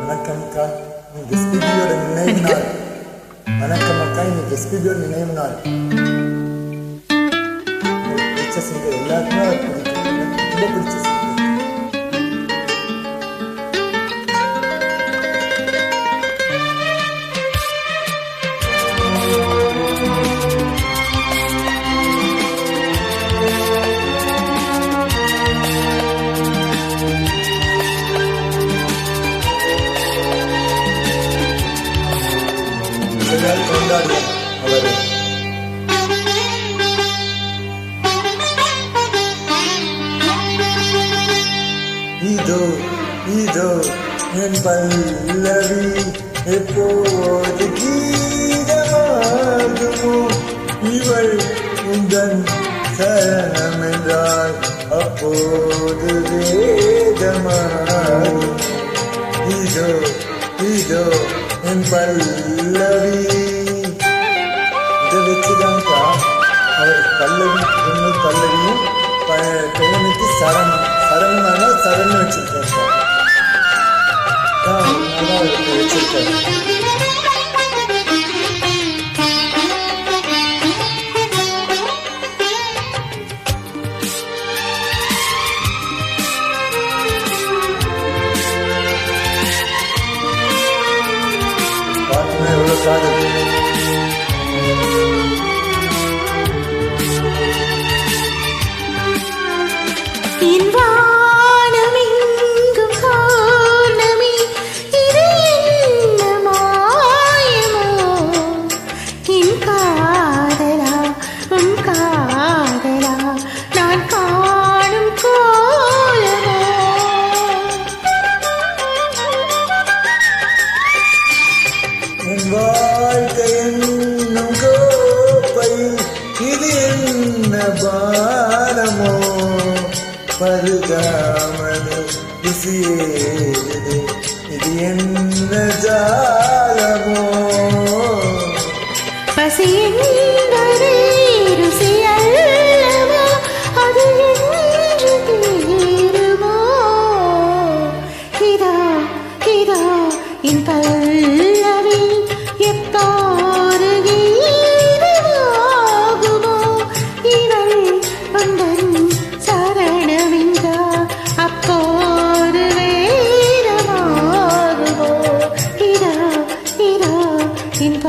வணக்கம் அக்கா இன்னைக்கு எஸ்பிபியோட நினைவு நாள் வணக்கம் அக்கா இன்னைக்கு எஸ்பிபியோட நினைவு நாள் உங்களுக்கு பிடிச்ச சிங்கர் எல்லாருக்குமே அவர் பிடிக்கும் எனக்கு ரொம்ப பிடிச்ச எல்லாரும் கொண்டாடுவோம் இதோ இதோ என் பல்லவி எப்போது கீதமாகுமோ? இவள் உந்தன் சரணம் என்றால் அப்போது வேதமாகும் இதோ இதோ என் பல்லவி இதை வச்சுதான்க்கா அவர் பல்லவி பொண்ணு பல்லவியும் பெண்ணுக்கு சரணம் சரணம்னா சரணம் வச்சிருக்காரு வச்சிருக்காரு. பாட்டுனா வாழ்க்கை என்னும் கோப்பை இது என்ன பாரமோ? பருகாமது ருசியேறுது இது என்ன ஜாலமோ? பசி என்பதே ருசி அது என்று தீருமோ? இதோ, இதோ என் என்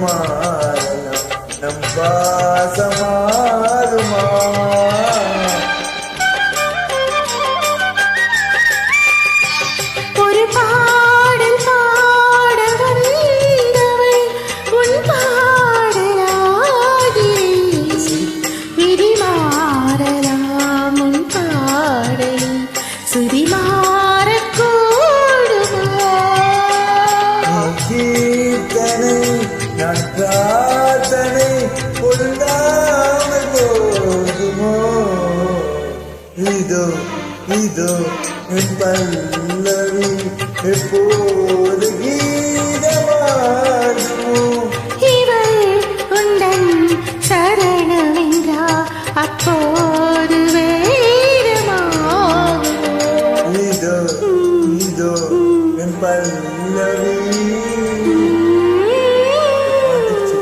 Mama. நான் பிரார்த்தனை கொள்ளாமல் போகுமோ இதோ இதோ என் பல்லவி எப்போது கீதமாகுமோ? இவள் உந்தன் சரணமென்றா அப்போது வேதமாகுமோ? இதோ இதோ என் பல்லவி